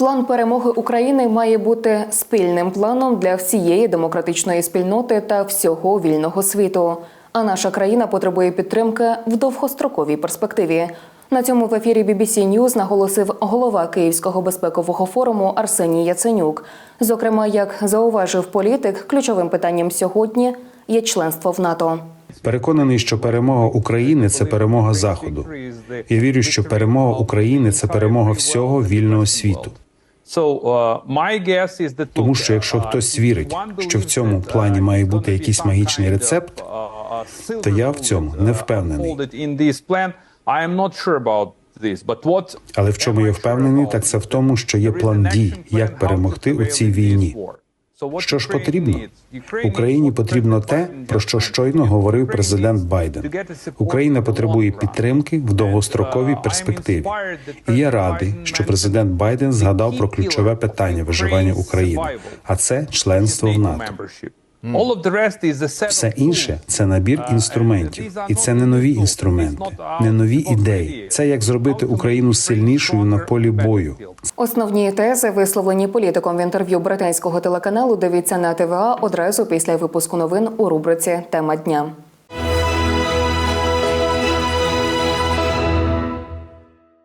План перемоги України має бути спільним планом для всієї демократичної спільноти та всього вільного світу. А наша країна потребує підтримки в довгостроковій перспективі. На цьому в ефірі BBC News наголосив голова Київського безпекового форуму Арсеній Яценюк. Зокрема, як зауважив політик, ключовим питанням сьогодні є членство в НАТО. Переконаний, що перемога України це перемога Заходу. Я вірю, що перемога України це перемога всього вільного світу. Тому що якщо хтось вірить, що в цьому плані має бути якийсь магічний рецепт, то я в цьому не впевнений. Але в чому я впевнений, так це в тому, що є план дій, як перемогти у цій війні. Що ж потрібно? Україні потрібно те, про що щойно говорив президент Байден. Україна потребує підтримки в довгостроковій перспективі. І я радий, що президент Байден згадав про ключове питання виживання України, а це членство в НАТО. Все інше це набір інструментів, і це не нові інструменти, не нові ідеї. Це як зробити Україну сильнішою на полі бою. Основні тези, висловлені політиком в інтерв'ю британського телеканалу, дивіться на ТВА одразу після випуску новин у рубриці Тема дня.